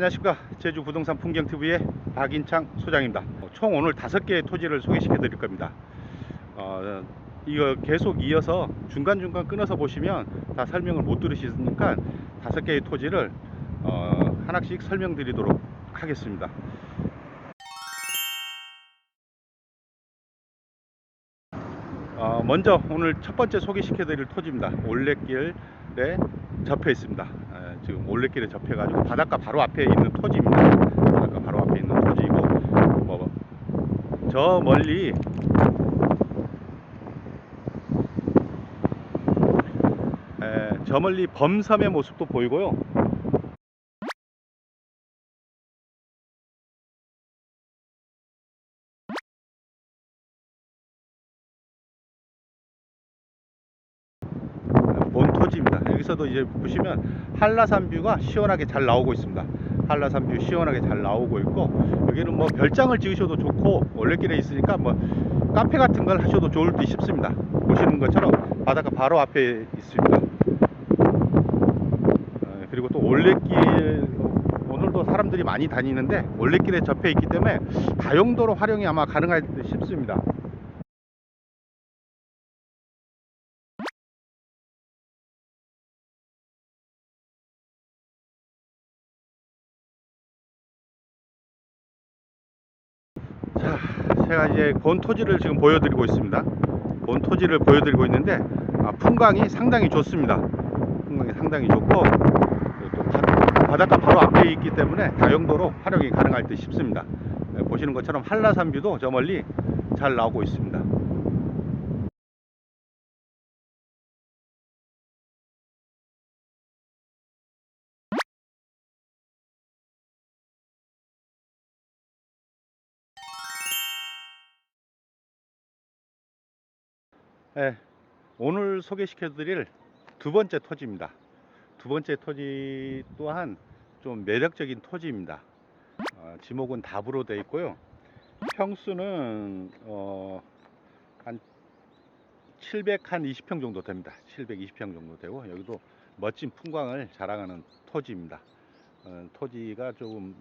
안녕하십니까. 제주 부동산 풍경TV의 박인창 소장입니다. 어, 총 오늘 다섯 개의 토지를 소개시켜 드릴 겁니다. 어, 이거 계속 이어서 중간중간 끊어서 보시면 다 설명을 못 들으시니까 다섯 개의 토지를 어, 하나씩 설명드리도록 하겠습니다. 어, 먼저 오늘 첫 번째 소개시켜 드릴 토지입니다. 올레길에 접해 있습니다. 에, 지금 올레길에 접해 가지고 바닷가 바로 앞에 있는 토지입니다. 바닷가 바로 앞에 있는 토지이고 뭐 저 멀리 에, 저 멀리 범섬의 모습도 보이고요 여기서도 이제 보시면 한라산 뷰가 시원하게 잘 나오고 있습니다. 한라산 뷰 시원하게 잘 나오고 있고 여기는 뭐 별장을 지으셔도 좋고 올레길에 있으니까 뭐 카페 같은 걸 하셔도 좋을 듯 싶습니다. 보시는 것처럼 바닷가 바로 앞에 있습니다. 어, 그리고 또 올레길 오늘도 사람들이 많이 다니는데 올레길에 접해 있기 때문에 다용도로 활용이 아마 가능할 듯 싶습니다. 제가 이제 본 토지를 지금 보여드리고 있습니다. 본 토지를 보여드리고 있는데 아, 풍광이 상당히 좋습니다. 풍광이 상당히 좋고 바닷가 바로 앞에 있기 때문에 다용도로 활용이 가능할 듯 싶습니다. 네, 보시는 것처럼 한라산 뷰도 저 멀리 잘 나오고 있습니다. 네, 오늘 소개시켜 드릴 두 번째 토지입니다. 두 번째 토지 또한 좀 매력적인 토지입니다. 어, 지목은 답으로 되어 있고요. 평수는 어, 한 720평 정도 됩니다. 720평 정도 되고 여기도 멋진 풍광을 자랑하는 토지입니다. 어, 토지가 조금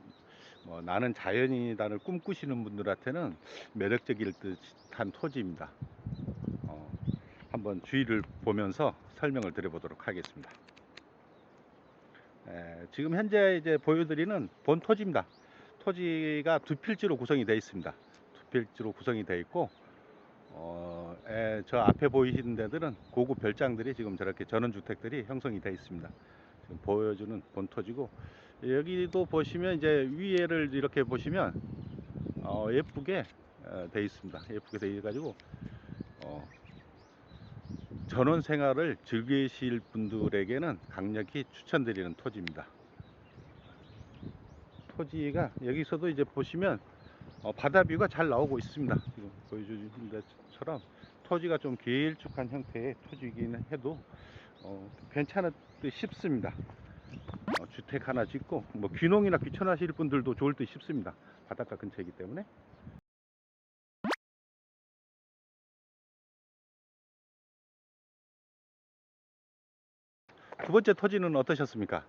뭐 나는 자연인이다를 꿈꾸시는 분들한테는 매력적일 듯한 토지입니다. 어, 한번 주의를 보면서 설명을 드려보도록 하겠습니다. 에, 지금 현재 이제 보여드리는 본 토지입니다. 토지가 두 필지로 구성이 되어 있습니다. 두 필지로 구성이 되어 있고, 어, 에, 저 앞에 보이시는 데들은 고급 별장들이 지금 저렇게 전원주택들이 형성이 되어 있습니다. 지금 보여주는 본 토지고, 여기도 보시면 이제 위에를 이렇게 보시면 어, 예쁘게 어, 되어 있습니다. 예쁘게 되어 가지고 어, 전원 생활을 즐기실 분들에게는 강력히 추천드리는 토지입니다. 토지가 여기서도 이제 보시면 어, 바다 뷰가 잘 나오고 있습니다. 지금 보여주신 것처럼 토지가 좀 길쭉한 형태의 토지이기는 해도 어, 괜찮을 듯 싶습니다. 어, 주택 하나 짓고 뭐 귀농이나 귀촌하실 분들도 좋을 듯 싶습니다. 바닷가 근처이기 때문에. 두 번째 토지는 어떠셨습니까?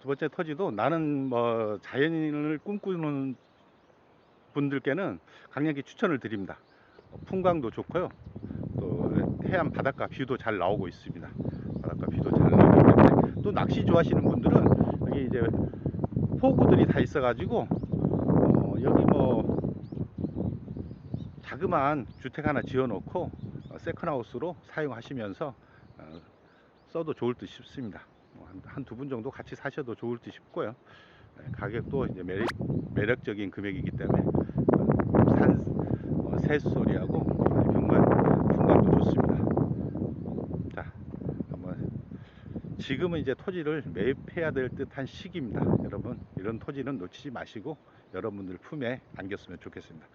두 번째 토지도 나는 뭐 자연인을 꿈꾸는 분들께는 강력히 추천을 드립니다. 어, 풍광도 좋고요. 또 해안 바닷가 뷰도 잘 나오고 있습니다. 바닷가 뷰도 잘 나오기 때문에 또 낚시 좋아하시는 분들은 여기 이제 포구들이 다 있어가지고 어, 여기 뭐 자그마한 주택 하나 지어놓고 어, 세컨하우스로 사용하시면서 어, 써도 좋을 듯 싶습니다. 뭐한두 분 정도 같이 사셔도 좋을 듯 싶고요. 네, 가격도 이제 매력, 매력적인 금액이기 때문에 어, 산 어, 새소리하고 경관 풍광도 좋습니다. 자, 한번 지금은 이제 토지를 매입해야 될 듯한 시기입니다. 여러분 이런 토지는 놓치지 마시고 여러분들 품에 안겼으면 좋겠습니다.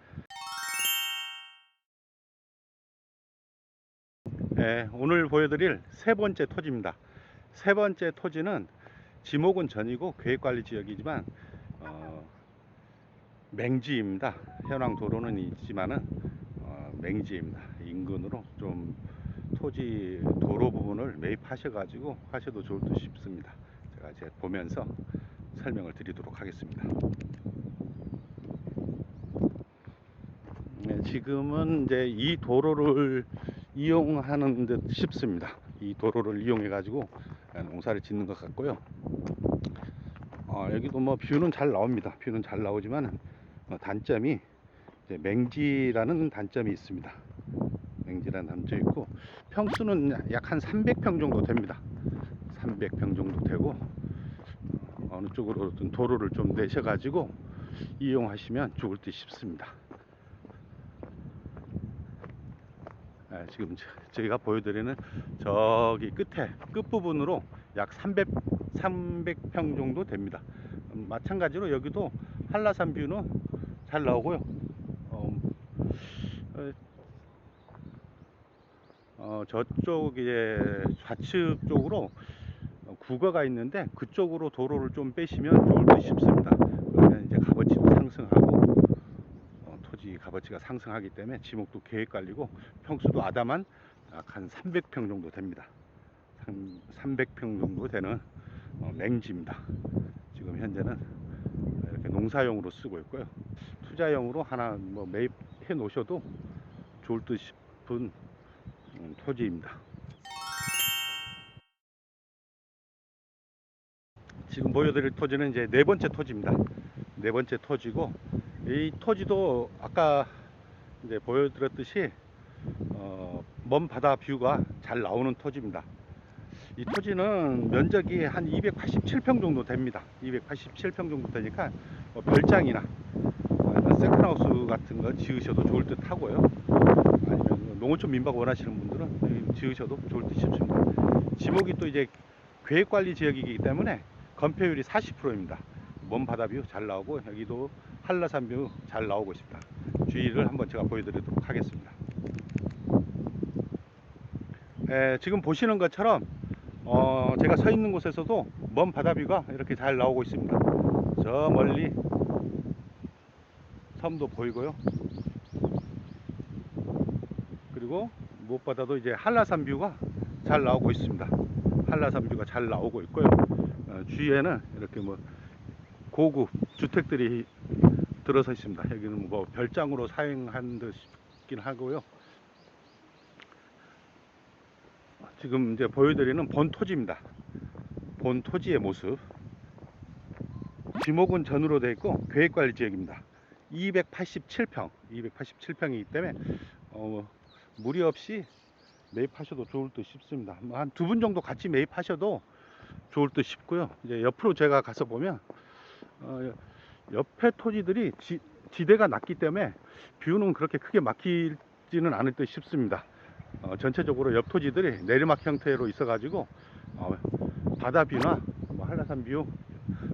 네, 오늘 보여드릴 세 번째 토지입니다. 세 번째 토지는 지목은 전이고 계획관리 지역이지만 어, 맹지입니다. 현황 도로는 있지만은 어, 맹지입니다. 인근으로 좀 토지 도로 부분을 매입하셔가지고 하셔도 좋을 듯 싶습니다. 제가 이제 보면서 설명을 드리도록 하겠습니다. 네, 지금은 이제 이 도로를 이용하는 듯 싶습니다. 이 도로를 이용해 가지고 농사를 짓는 것 같고요. 어, 여기도 뭐 뷰는 잘 나옵니다. 뷰는 잘 나오지만 어, 단점이 맹지라는 단점이 있습니다. 맹지라는 단점이 있고 평수는 약 한 300평 정도 됩니다. 300평 정도 되고 어, 어느 쪽으로든 도로를 좀 내셔 가지고 이용하시면 좋을 듯 싶습니다. 예, 지금 저- 저희가 보여드리는 저기 끝에 끝부분으로 약 300, 300평 정도 됩니다. 음, 마찬가지로 여기도 한라산 뷰는 잘 나오고요. 어, 어, 어, 저쪽 이제 좌측 쪽으로 어, 국어가 있는데 그쪽으로 도로를 좀 빼시면 좋을 듯 싶습니다. 그러면 이제 값어치도 상승하고 어, 값어치가 상승하기 때문에 지목도 계획 관리고 평수도 아담한 약 한 300평 정도 됩니다. 300평 정도 되는 어, 맹지입니다. 지금 현재는 이렇게 농사용으로 쓰고 있고요. 투자용으로 하나 뭐 매입해 놓으셔도 좋을 듯 싶은 음, 토지입니다. 지금 보여드릴 토지는 이제 네 번째 토지입니다. 네 번째 토지고 이 토지도 아까 이제 보여드렸듯이 어, 먼 바다 뷰가 잘 나오는 토지입니다. 이 토지는 면적이 한 287평 정도 됩니다. 287평 정도 되니까 뭐 별장이나 어, 세컨하우스 같은 거 지으셔도 좋을 듯 하고요. 아니면 농어촌 민박 원하시는 분들은 지으셔도 좋을 듯 싶습니다. 지목이 또 이제 계획관리 지역이기 때문에 건폐율이 40%입니다. 먼 바다 뷰 잘 나오고 여기도 한라산 뷰잘 나오고 있습니다. 주의를 한번 제가 보여드리도록 하겠습니다. 에, 지금 보시는 것처럼 어, 제가 서 있는 곳에서도 먼 바다뷰가 이렇게 잘 나오고 있습니다. 저 멀리 섬도 보이고요. 그리고 무엇보다도 이제 한라산 뷰가 잘 나오고 있습니다. 한라산 뷰가 잘 나오고 있고요. 어, 주위에는 이렇게 뭐 고급 주택들이 들어서 있습니다. 여기는 뭐 별장으로 사용한 듯긴 하고요. 지금 이제 보여드리는 본 토지입니다. 본 토지의 모습. 지목은 전으로 되어 있고 계획관리 지역입니다. 287평, 287평이기 때문에 어, 무리 없이 매입하셔도 좋을 듯 싶습니다. 뭐한두 분 정도 같이 매입하셔도 좋을 듯 싶고요. 이제 옆으로 제가 가서 보면 어, 옆에 토지들이 지, 지대가 낮기 때문에 뷰는 그렇게 크게 막히지는 않을 듯 싶습니다. 어, 전체적으로 옆 토지들이 내리막 형태로 있어 가지고 어, 바다 뷰나 뭐 한라산 뷰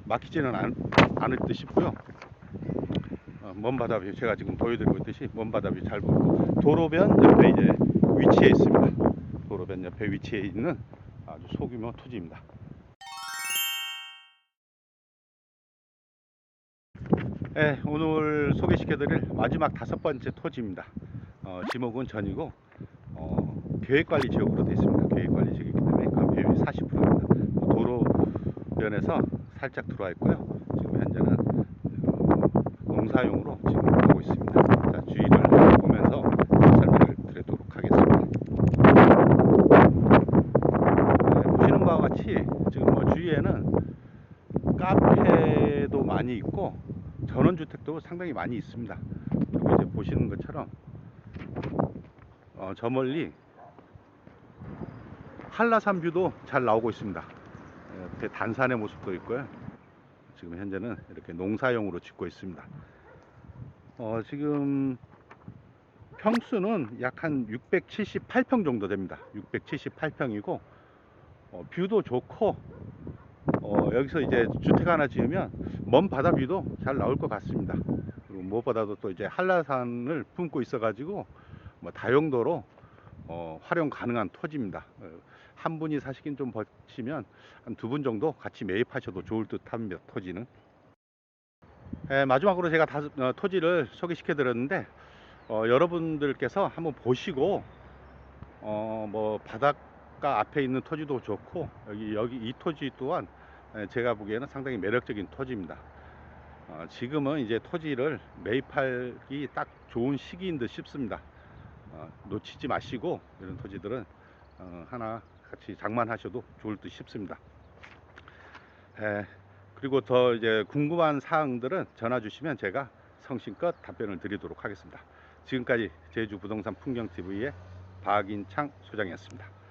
막히지는 않, 않을 듯 싶고요. 어, 먼 바다 뷰 제가 지금 보여드리고 있듯이 먼 바다 뷰 잘 보이고 도로변 옆에 이제 위치해 있습니다. 도로변 옆에 위치해 있는 아주 소규모 토지입니다. 네, 오늘 소개시켜드릴 마지막 다섯 번째 토지입니다. 어, 지목은 전이고 어, 계획관리 지역으로 되어 있습니다. 계획관리 지역이기 때문에 건폐율이 40%입니다. 도로변에서 살짝 들어와 있고요. 지금 현재는 어, 농사용으로 지금 하고 있습니다. 자, 주의를 보면서 설명을 드리도록 하겠습니다. 네, 보시는 바와 같이 지금 뭐 주위에는 카페도 많이 있고 전원주택도 상당히 많이 있습니다. 그리고 이제 보시는 것처럼 어, 저 멀리 한라산 뷰도 잘 나오고 있습니다. 예, 옆에 단산의 모습도 있고요. 지금 현재는 이렇게 농사용으로 짓고 있습니다. 어, 지금 평수는 약 한 678평 정도 됩니다. 678평이고 어, 뷰도 좋고 어, 여기서 이제 주택 하나 지으면 먼 바다 뷰도 잘 나올 것 같습니다. 그리고 무엇보다도 또 이제 한라산을 품고 있어 가지고 뭐 다용도로 어, 활용 가능한 토지입니다. 어, 한 분이 사시긴 좀 버치면 한 두 분 정도 같이 매입하셔도 좋을 듯합니다. 토지는. 예, 마지막으로 제가 다, 어, 토지를 소개시켜 드렸는데 어, 여러분들께서 한번 보시고 어, 뭐 바닷가 앞에 있는 토지도 좋고 여기 여기 이 토지 또한 에, 제가 보기에는 상당히 매력적인 토지입니다. 어, 지금은 이제 토지를 매입하기 딱 좋은 시기인 듯 싶습니다. 어, 놓치지 마시고 이런 토지들은 어, 하나 같이 장만하셔도 좋을 듯 싶습니다. 에, 그리고 더 이제 궁금한 사항들은 전화 주시면 제가 성심껏 답변을 드리도록 하겠습니다. 지금까지 제주 부동산 풍경 TV의 박인창 소장이었습니다.